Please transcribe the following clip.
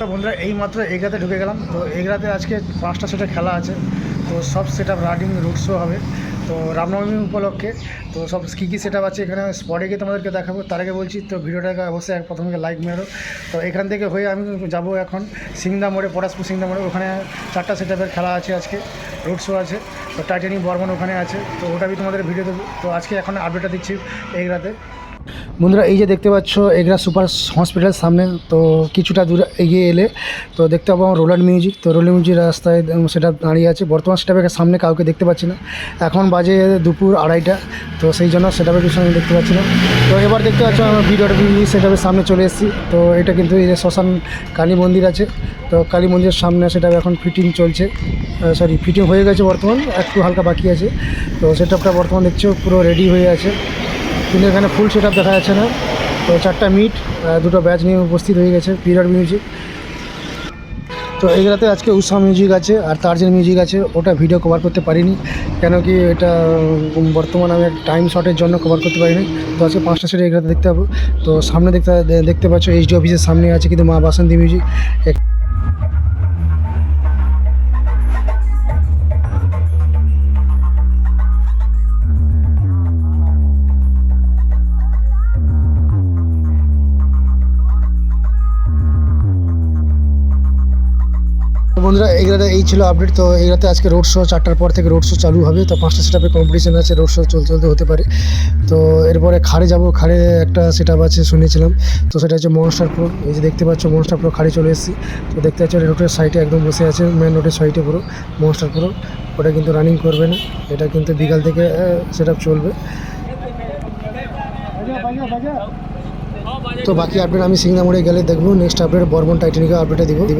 তো বন্ধুরা, এই মাত্র এগরাতে ঢুকে গেলাম। তো এগরাতে আজকে পাঁচটা সেটা খেলা আছে। তো সব set up running route show হবে। তো রামনবমী উপলক্ষে, তো সব কী কী সেট আছে এখানে? স্পটে গিয়ে তোমাদেরকে দেখাবো। তার আগে বলছি, তো ভিডিওটাকে অবশ্যই এক প্রথমে লাইক মেরো। তো এখান থেকে হয়ে আমি যাব এখন সিংদা মোড়ে, পটাশপুর সিংদা মোড়ে। ওখানে চারটা সেট খেলা আছে আজকে রুট শো আছে। তো টাইটানিক বর্মন ওখানে আছে। তো ওটা আমি তোমাদের ভিডিও দেবো। তো আজকে এখন আপডেটটা দিচ্ছি এগরাতে। বন্ধুরা, এই যে দেখতে পাচ্ছ, এগরা সুপার হসপিটাল সামনে, তো কিছুটা দূরে এগিয়ে এলে, তো দেখতে পাবো আমার রোলার মিউজিক। তো রোলার মিউজিক রাস্তায় সেটা দাঁড়িয়ে আছে। বর্তমান সেটাপের সামনে কাউকে দেখতে পাচ্ছি না। এখন বাজে দুপুর আড়াইটা, তো সেই জন্য সেটাপের পিছনে দেখতে পাচ্ছি না। তো এবার দেখতে পাচ্ছ আমার ভিডিওটা সেটাপের সামনে চলে এসেছি। তো এটা কিন্তু এই যে শ্মশান কালী মন্দির আছে। তো কালী মন্দিরের সামনে সেটা এখন ফিটিং চলছে। সরি ফিটিং হয়ে গেছে বর্তমান, একটু হালকা বাকি আছে। তো সেটআপটা বর্তমান দেখছ, পুরো রেডি হয়ে আছে। কিন্তু এখানে ফুল সেট দেখা যাচ্ছে না। তো চারটা মিট দুটো ব্যাচ নিয়ে উপস্থিত হয়ে গেছে পিরিয়ড মিউজিক তো এগুলোতে আজকে উষা মিউজিক আছে আর তার যে মিউজিক আছে, ওটা ভিডিও কভার করতে পারিনি। কেন কি এটা বর্তমান আমি টাইম শর্টের জন্য কভার করতে পারিনি। তো আজকে পাঁচটা সেটে এগুলোতে দেখতে পাবো। তো সামনে দেখতে দেখতে পাচ্ছ এইচডি অফিসের সামনে আছে কিন্তু মা বাসন্তী মিউজিক বন্ধুরা এগুলোতে এই ছিল আপডেট তো এগুলোতে আজকে রোড শো চারটার পর থেকে রোড শো চালু হবে। তো পাঁচটা সেটাপে কম্পিটিশন আছে রোড শো চলতে চলতে হতে পারে। তো এরপরে খাড়ে যাব। খাড়ে একটা সেট আছে শুনেছিলাম। তো সেটা হচ্ছে মনস্টার প্রো এই যে দেখতে পাচ্ছ মনস্টার প্রো খাড়ে চলে এসেছি। তো দেখতে পাচ্ছ রোডের সাইডে একদম বসে আছে মেন রোডের সাইডে পুরো মনস্টার প্রো ওটা কিন্তু রানিং করবে না। এটা কিন্তু বিকাল থেকে সেট চলবে। তো বাকি আপডেট আমি সিংনা মোড়ে গেলে দেখব। নেক্সট আপডেট বর্মন টাইটানিকা আপডেটে দিব দিব।